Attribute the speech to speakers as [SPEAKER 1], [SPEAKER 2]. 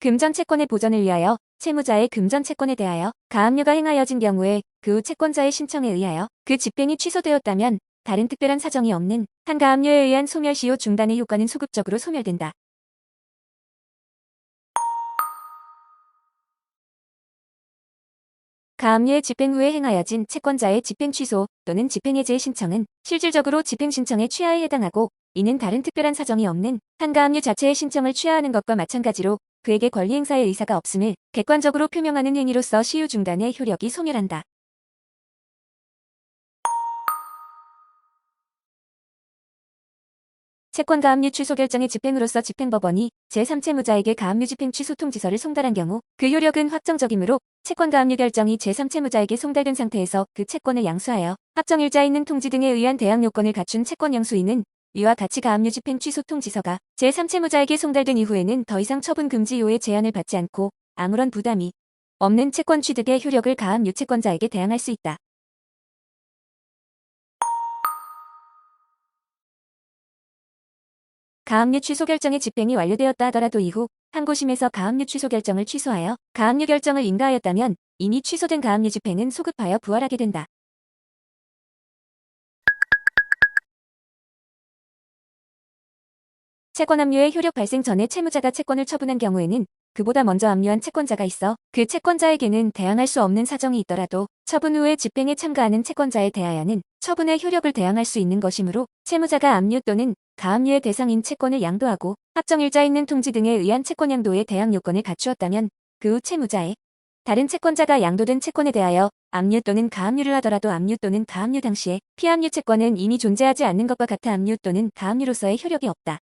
[SPEAKER 1] 금전 채권의 보전을 위하여 채무자의 금전 채권에 대하여 가압류가 행하여진 경우에 그 후 채권자의 신청에 의하여 그 집행이 취소되었다면 다른 특별한 사정이 없는 한 가압류에 의한 소멸 시효 중단의 효과는 소급적으로 소멸된다. 가압류의 집행 후에 행하여진 채권자의 집행 취소 또는 집행 해제의 신청은 실질적으로 집행 신청의 취하에 해당하고 이는 다른 특별한 사정이 없는 한 가압류 자체의 신청을 취하하는 것과 마찬가지로 그에게 권리 행사의 의사가 없음을 객관적으로 표명하는 행위로서 시효 중단의 효력이 소멸한다. 채권 가압류 취소 결정의 집행으로서 집행법원이 제3채무자에게 가압류 집행 취소 통지서를 송달한 경우 그 효력은 확정적이므로 채권 가압류 결정이 제3채무자에게 송달된 상태에서 그 채권을 양수하여 확정일자에 있는 통지 등에 의한 대항 요건을 갖춘 채권 양수인은 이와 같이 가압류 집행 취소 통지서가 제3채무자에게 송달된 이후에는 더 이상 처분 금지 요의 제한을 받지 않고 아무런 부담이 없는 채권 취득의 효력을 가압류 채권자에게 대항할 수 있다. 가압류 취소 결정의 집행이 완료되었다 하더라도 이후 항고심에서 가압류 취소 결정을 취소하여 가압류 결정을 인가하였다면 이미 취소된 가압류 집행은 소급하여 부활하게 된다. 채권 압류의 효력 발생 전에 채무자가 채권을 처분한 경우에는 그보다 먼저 압류한 채권자가 있어 그 채권자에게는 대항할 수 없는 사정이 있더라도 처분 후에 집행에 참가하는 채권자에 대하여는 처분의 효력을 대항할 수 있는 것이므로 채무자가 압류 또는 가압류의 대상인 채권을 양도하고 확정일자 있는 통지 등에 의한 채권 양도의 대항 요건을 갖추었다면 그 후 채무자의 다른 채권자가 양도된 채권에 대하여 압류 또는 가압류를 하더라도 압류 또는 가압류 당시에 피압류 채권은 이미 존재하지 않는 것과 같아 압류 또는 가압류로서의 효력이 없다.